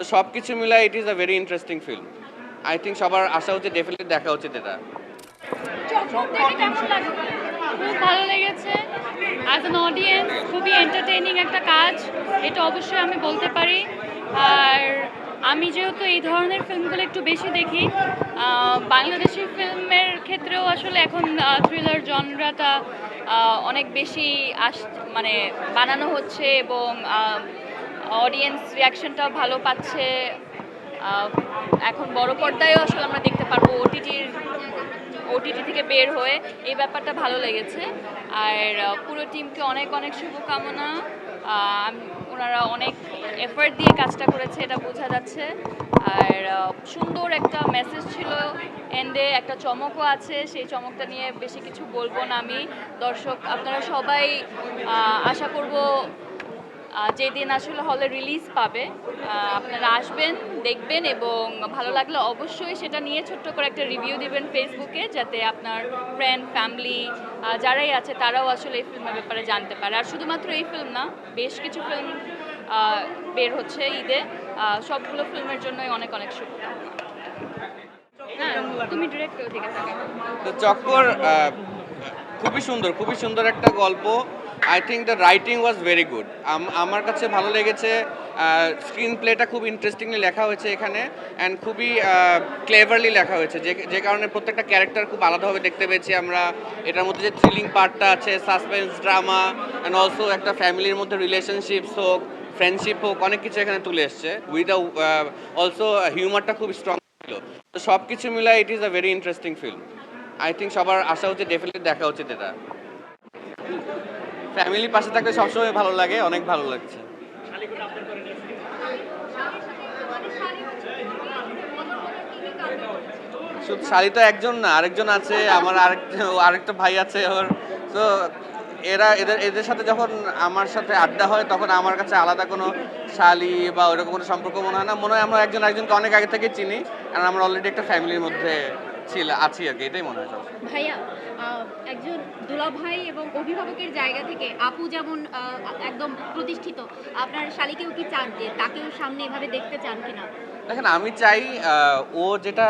তো সব কিছু মিলাই it is a very interesting film I think সবার আসা উচিত ডেফিনেটলি দেখা উচিত এটা। খুব ভালো লেগেছে। অ্যাজ অ্যান অডিয়েন্স খুবই এন্টারটেইনিং একটা কাজ। এটা অবশ্যই আমি বলতে পারি। আর আমি যেহেতু এই ধরনের ফিল্মগুলো একটু বেশি দেখি বাংলাদেশি ফিল্মের ক্ষেত্রেও আসলে এখন থ্রিলার জনরাটা অনেক বেশি আস মানে বানানো হচ্ছে এবং অডিয়েন্স রিয়াকশনটাও ভালো পাচ্ছে। এখন বড় পর্দায়ও আসলে আমরা দেখতে পারব ওটিটির ওটিটি থেকে বের হয়ে এই ব্যাপারটা ভালো লেগেছে। আর পুরো টিমকে অনেক অনেক শুভকামনা। ওনারা অনেক এফার্ট দিয়ে কাজটা করেছে, এটা বোঝা যাচ্ছে। আর সুন্দর একটা মেসেজ ছিল এন্ডে একটা চমকও আছে। সেই চমকটা নিয়ে বেশি কিছু বলব না আমি। দর্শক, আপনারা সবাই আশা করব যেদিন আসলে হলে রিলিজ পাবে আপনারা আসবেন, দেখবেন এবং ভালো লাগলে অবশ্যই সেটা নিয়ে ছোট্ট করে একটা রিভিউ দিবেন ফেসবুকে যাতে আপনার ফ্রেন্ড ফ্যামিলি যারাই আছে তারাও আসলে এই ফিল্মের ব্যাপারে জানতে পারে। আর শুধুমাত্র এই ফিল্ম না, বেশ কিছু ফিল্ম বের হচ্ছে ঈদে। সবগুলো ফিল্মের জন্যই অনেক অনেক শুভকামনা চক্কর খুবই সুন্দর খুবই সুন্দর একটা গল্প। I think the writing was very good আমার কাছে ভালো লেগেছে স্ক্রিন প্লেটা খুব ইন্টারেস্টিংলি লেখা হয়েছে এখানে অ্যান্ড খুবই ক্লেভারলি লেখা হয়েছে। যে যে কারণে প্রত্যেকটা ক্যারেক্টার খুব আলাদাভাবে দেখতে পেয়েছি আমরা। এটার মধ্যে যে থ্রিলিং পার্টটা আছে সাসপেন্স ড্রামা অ্যান্ড অলসো একটা ফ্যামিলির মধ্যে রিলেশনশিপস হোক ফ্রেন্ডশিপ হোক, অনেক কিছু এখানে তুলে এসছে। উইথ অলসো হিউমারটা খুব স্ট্রং ছিল। তো সব কিছু মিলাই it is a very interesting film I think সবার আসা উচিত ডেফিনেটলি দেখা উচিত এটা। ফ্যামিলির পাশে থাকলে সবসময় ভালো লাগে, অনেক ভালো লাগছে। শুধু শালি তো একজন না, আরেকজন আছে, আমার আরেক আরেকটা ভাই আছে ওর। তো এরা, এদের এদের সাথে যখন আমার সাথে আড্ডা হয়, তখন আমার কাছে আলাদা কোনো শালি বা ওরকম কোনো সম্পর্ক মনে হয় না। মনে হয় আমরা একজন একজনকে অনেক আগে থেকে চিনি আর আমরা অলরেডি একটা ফ্যামিলির মধ্যে ছিল আছি আর কি এটাই মনে হয় ভাইয়া একজন দুলাভাই এবং অভিভাবকের জায়গা থেকে আপু যেমন একদম প্রতিষ্ঠিত আপনার শালিকেও কি চান যে তাকেও সামনে এভাবে দেখতে চান কিনা? দেখেন আমি চাই ও যেটা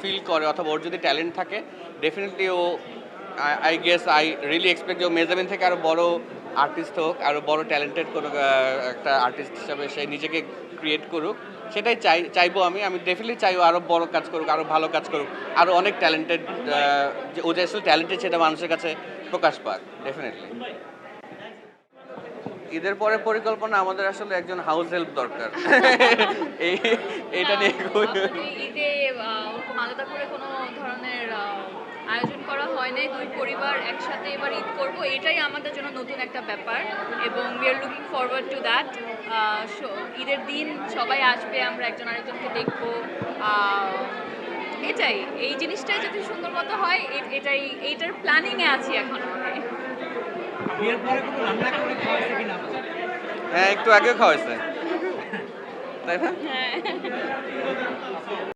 ফিল করে অথবা ওর যদি ট্যালেন্ট থাকে definitely O I guess I really expect যে ও মেজামিন থেকে আরও বড় আর্টিস্ট হোক আরও বড় ট্যালেন্টেড কোনো একটা আর্টিস্ট হিসাবে সে নিজেকে ক্রিয়েট করুক। সেটাই চাই চাইব আমি। আমি ডেফিনেটলি চাই ও আরও বড় কাজ করুক আরও ভালো কাজ করুক আরও অনেক ট্যালেন্টেড ও যে আসলে ট্যালেন্টেড সেটা মানুষের কাছে প্রকাশ পাক ডেফিনেটলি ঈদের পরে পরিকল্পনা আমাদের আসলে একজন হাউস হেল্প দরকার। এই এটা নিয়ে ঈদে আলাদা করে কোনো ধরনের আয়োজন করা হয় নাই দুই পরিবার একসাথে এবার ঈদ করব এটাই আমাদের জন্য নতুন একটা ব্যাপার এবং we are looking forward to that ঈদের দিন সবাই আসবে আমরা একজন আরেকজনকে দেখব এটাই এই জিনিসটাই যদি সুন্দর মতো হয় এটাই এইটার প্ল্যানিংয়ে আছি এখন বিয়ের পরে কোনো রান্না করে খাওয়াইছে কিনা? আপু? হ্যাঁ একটু আগেও খাওয়াইছে। তাই না? হ্যাঁ।